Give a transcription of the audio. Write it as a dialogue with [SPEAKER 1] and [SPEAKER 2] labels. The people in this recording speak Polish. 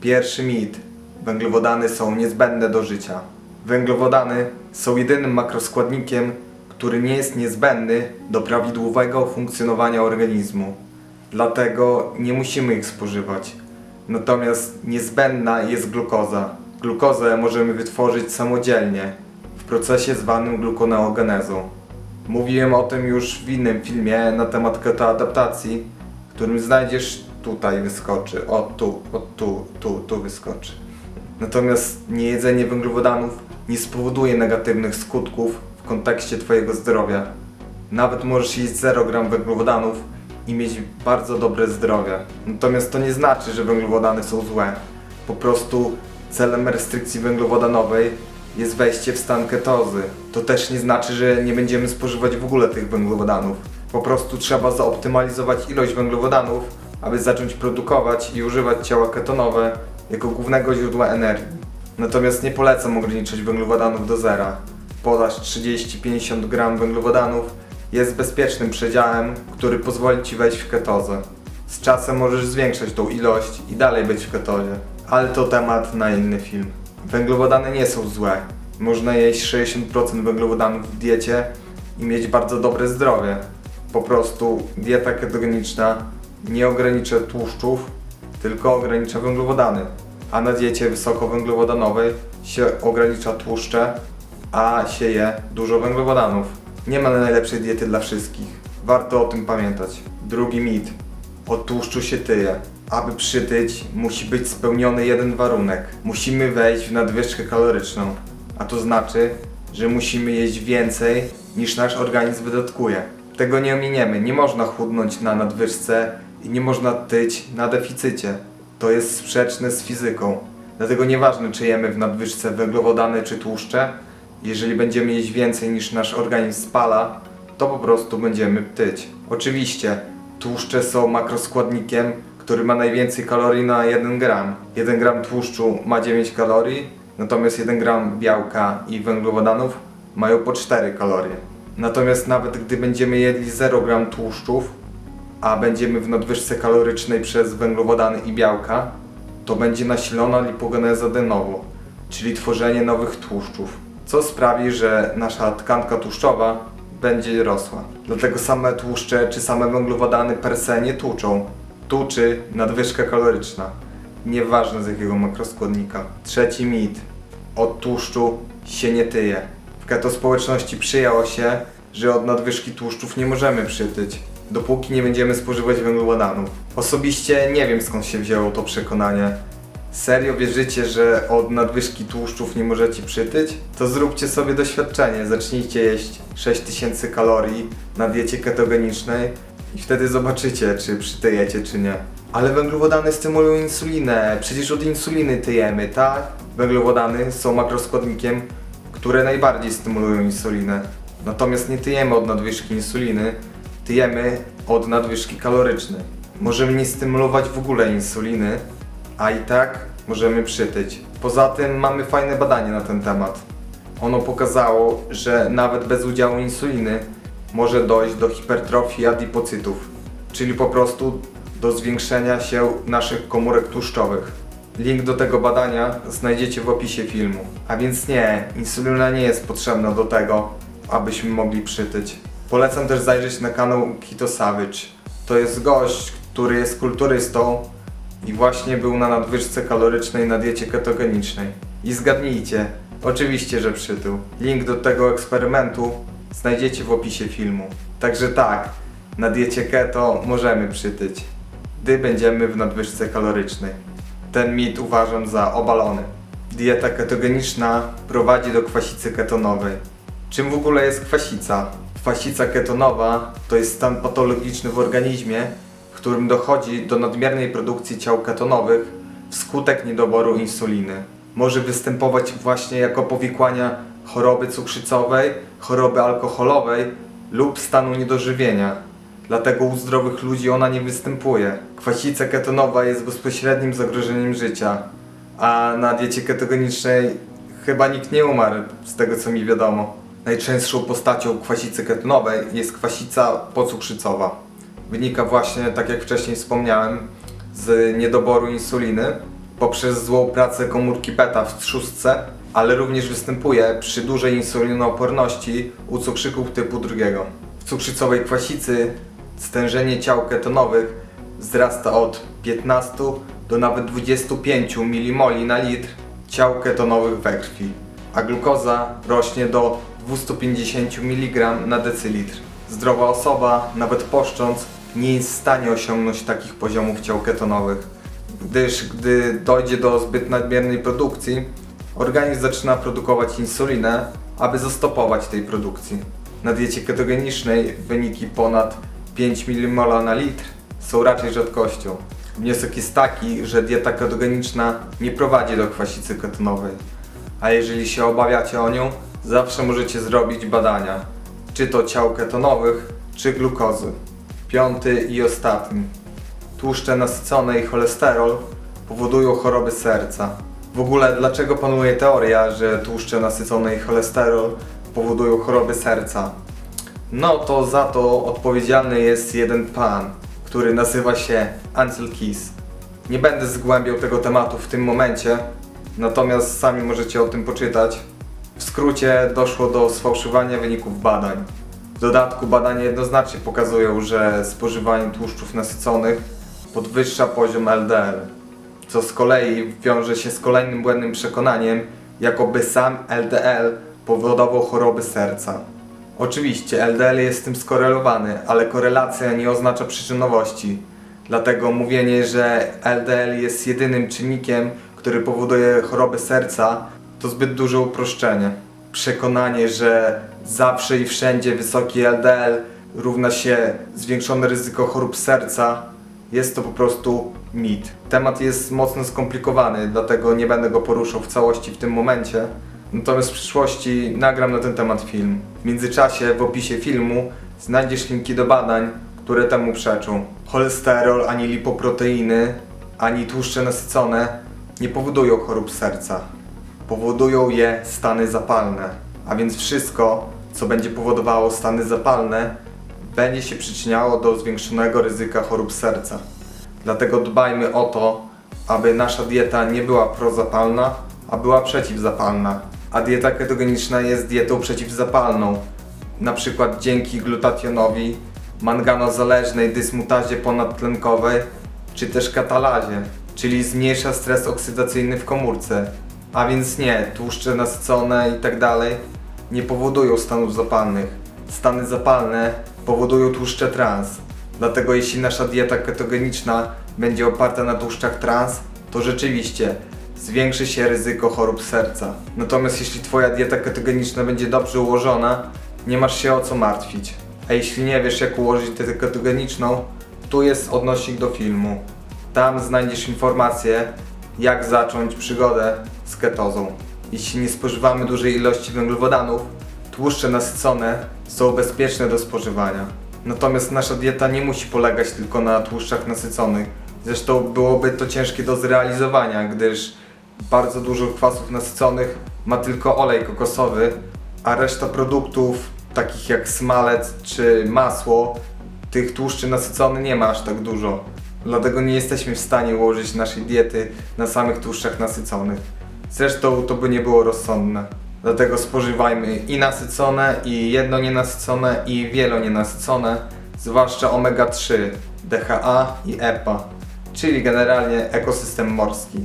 [SPEAKER 1] Pierwszy mit. Węglowodany są niezbędne do życia. Węglowodany są jedynym makroskładnikiem, który nie jest niezbędny do prawidłowego funkcjonowania organizmu. Dlatego nie musimy ich spożywać. Natomiast niezbędna jest glukoza. Glukozę możemy wytworzyć samodzielnie w procesie zwanym glukoneogenezą. Mówiłem o tym już w innym filmie na temat ketoadaptacji, którym znajdziesz tutaj wyskoczy, o tu, o tu, tu, tu wyskoczy. Natomiast niejedzenie węglowodanów nie spowoduje negatywnych skutków w kontekście Twojego zdrowia. Nawet możesz jeść 0 gram węglowodanów i mieć bardzo dobre zdrowie. Natomiast to nie znaczy, że węglowodany są złe. Po prostu celem restrykcji węglowodanowej jest wejście w stan ketozy. To też nie znaczy, że nie będziemy spożywać w ogóle tych węglowodanów. Po prostu trzeba zaoptymalizować ilość węglowodanów, aby zacząć produkować i używać ciała ketonowe jako głównego źródła energii. Natomiast nie polecam ograniczać węglowodanów do zera. Podaż 30-50 gram węglowodanów jest bezpiecznym przedziałem, który pozwoli Ci wejść w ketozę. Z czasem możesz zwiększać tą ilość i dalej być w ketozie, ale to temat na inny film. Węglowodany nie są złe. Można jeść 60% węglowodanów w diecie i mieć bardzo dobre zdrowie. Po prostu dieta ketogeniczna nie ogranicza tłuszczów, tylko ogranicza węglowodany. A na diecie wysokowęglowodanowej się ogranicza tłuszcze, a się je dużo węglowodanów. Nie ma najlepszej diety dla wszystkich. Warto o tym pamiętać. Drugi mit. Od tłuszczu się tyje. Aby przytyć, musi być spełniony jeden warunek. Musimy wejść w nadwyżkę kaloryczną. A to znaczy, że musimy jeść więcej niż nasz organizm wydatkuje. Tego nie ominiemy. Nie można chudnąć na nadwyżce i nie można tyć na deficycie. To jest sprzeczne z fizyką. Dlatego nieważne czy jemy w nadwyżce węglowodany czy tłuszcze, jeżeli będziemy jeść więcej niż nasz organizm spala, to po prostu będziemy tyć. Oczywiście tłuszcze są makroskładnikiem, który ma najwięcej kalorii na 1 gram. 1 gram tłuszczu ma 9 kalorii, natomiast 1 gram białka i węglowodanów mają po 4 kalorie. Natomiast nawet gdy będziemy jedli 0 gram tłuszczów, a będziemy w nadwyżce kalorycznej przez węglowodany i białka, to będzie nasilona lipogeneza de novo, czyli tworzenie nowych tłuszczów, co sprawi, że nasza tkanka tłuszczowa będzie rosła. Dlatego same tłuszcze czy same węglowodany per se nie tłuczą. Tuczy nadwyżka kaloryczna. Nieważne z jakiego makroskładnika. Trzeci mit. Od tłuszczu się nie tyje. W keto społeczności przyjęło się, że od nadwyżki tłuszczów nie możemy przytyć, dopóki nie będziemy spożywać węglowodanów. Osobiście nie wiem skąd się wzięło to przekonanie. Serio wierzycie, że od nadwyżki tłuszczów nie możecie przytyć? To zróbcie sobie doświadczenie. Zacznijcie jeść 6000 kalorii na diecie ketogenicznej i wtedy zobaczycie, czy przytyjecie, czy nie. Ale węglowodany stymulują insulinę. Przecież od insuliny tyjemy, tak? Węglowodany są makroskładnikiem, które najbardziej stymulują insulinę. Natomiast nie tyjemy od nadwyżki insuliny, tyjemy od nadwyżki kalorycznej. Możemy nie stymulować w ogóle insuliny, a i tak możemy przytyć. Poza tym mamy fajne badanie na ten temat. Ono pokazało, że nawet bez udziału insuliny może dojść do hipertrofii adipocytów, czyli po prostu do zwiększenia się naszych komórek tłuszczowych. Link do tego badania znajdziecie w opisie filmu. A więc nie, insulina nie jest potrzebna do tego, abyśmy mogli przytyć. Polecam też zajrzeć na kanał Keto Savage. To jest gość, który jest kulturystą i właśnie był na nadwyżce kalorycznej na diecie ketogenicznej. I zgadnijcie, oczywiście, że przytył. Link do tego eksperymentu znajdziecie w opisie filmu. Także tak, na diecie keto możemy przytyć, gdy będziemy w nadwyżce kalorycznej. Ten mit uważam za obalony. Dieta ketogeniczna prowadzi do kwasicy ketonowej. Czym w ogóle jest kwasica? Kwasica ketonowa to jest stan patologiczny w organizmie, w którym dochodzi do nadmiernej produkcji ciał ketonowych wskutek niedoboru insuliny. Może występować właśnie jako powikłania choroby cukrzycowej, choroby alkoholowej lub stanu niedożywienia. Dlatego u zdrowych ludzi ona nie występuje. Kwasica ketonowa jest bezpośrednim zagrożeniem życia, a na diecie ketogenicznej chyba nikt nie umarł, z tego co mi wiadomo. Najczęstszą postacią kwasicy ketonowej jest kwasica pocukrzycowa. Wynika właśnie, tak jak wcześniej wspomniałem, z niedoboru insuliny poprzez złą pracę komórki beta w trzustce, ale również występuje przy dużej insulinooporności u cukrzyków typu drugiego. W cukrzycowej kwasicy stężenie ciał ketonowych wzrasta od 15 do nawet 25 mmol na litr ciał ketonowych we krwi, a glukoza rośnie do 250 mg na decylitr. Zdrowa osoba, nawet poszcząc, nie jest w stanie osiągnąć takich poziomów ciał ketonowych, gdyż gdy dojdzie do zbyt nadmiernej produkcji, organizm zaczyna produkować insulinę, aby zastopować tej produkcji. Na diecie ketogenicznej wyniki ponad 5 mmol na litr są raczej rzadkością. Wniosek jest taki, że dieta ketogeniczna nie prowadzi do kwasicy ketonowej. A jeżeli się obawiacie o nią, zawsze możecie zrobić badania, czy to ciał ketonowych, czy glukozy. Piąty i ostatni. Tłuszcze nasycone i cholesterol powodują choroby serca. W ogóle dlaczego panuje teoria, że tłuszcze nasycone i cholesterol powodują choroby serca? No to za to odpowiedzialny jest jeden pan, który nazywa się Ansel Keys. Nie będę zgłębiał tego tematu w tym momencie, natomiast sami możecie o tym poczytać. W skrócie doszło do sfałszowania wyników badań. W dodatku badania jednoznacznie pokazują, że spożywanie tłuszczów nasyconych podwyższa poziom LDL, co z kolei wiąże się z kolejnym błędnym przekonaniem, jakoby sam LDL powodował choroby serca. Oczywiście LDL jest z tym skorelowany, ale korelacja nie oznacza przyczynowości. Dlatego mówienie, że LDL jest jedynym czynnikiem, który powoduje choroby serca, to zbyt duże uproszczenie. Przekonanie, że zawsze i wszędzie wysoki LDL równa się zwiększone ryzyko chorób serca, jest to po prostu mit. Temat jest mocno skomplikowany, dlatego nie będę go poruszał w całości w tym momencie. Natomiast w przyszłości nagram na ten temat film. W międzyczasie w opisie filmu znajdziesz linki do badań, które temu przeczą. Cholesterol, ani lipoproteiny, ani tłuszcze nasycone nie powodują chorób serca. Powodują je stany zapalne. A więc wszystko, co będzie powodowało stany zapalne, będzie się przyczyniało do zwiększonego ryzyka chorób serca. Dlatego dbajmy o to, aby nasza dieta nie była prozapalna, a była przeciwzapalna. A dieta ketogeniczna jest dietą przeciwzapalną. Na przykład dzięki glutationowi, manganozależnej dysmutazie ponadtlenkowej, czy też katalazie, czyli zmniejsza stres oksydacyjny w komórce. A więc nie, tłuszcze nasycone i tak dalej nie powodują stanów zapalnych. Stany zapalne powodują tłuszcze trans. Dlatego jeśli nasza dieta ketogeniczna będzie oparta na tłuszczach trans, to rzeczywiście zwiększy się ryzyko chorób serca. Natomiast jeśli Twoja dieta ketogeniczna będzie dobrze ułożona, nie masz się o co martwić. A jeśli nie wiesz jak ułożyć dietę ketogeniczną, tu jest odnośnik do filmu. Tam znajdziesz informacje, jak zacząć przygodę z ketozą. Jeśli nie spożywamy dużej ilości węglowodanów, tłuszcze nasycone są bezpieczne do spożywania. Natomiast nasza dieta nie musi polegać tylko na tłuszczach nasyconych. Zresztą byłoby to ciężkie do zrealizowania, gdyż bardzo dużo kwasów nasyconych ma tylko olej kokosowy, a reszta produktów, takich jak smalec czy masło, tych tłuszczy nasyconych nie ma aż tak dużo. Dlatego nie jesteśmy w stanie ułożyć naszej diety na samych tłuszczach nasyconych. Zresztą to by nie było rozsądne. Dlatego spożywajmy i nasycone, i jedno nienasycone, i wielonienasycone, zwłaszcza omega-3, DHA i EPA, czyli generalnie ekosystem morski.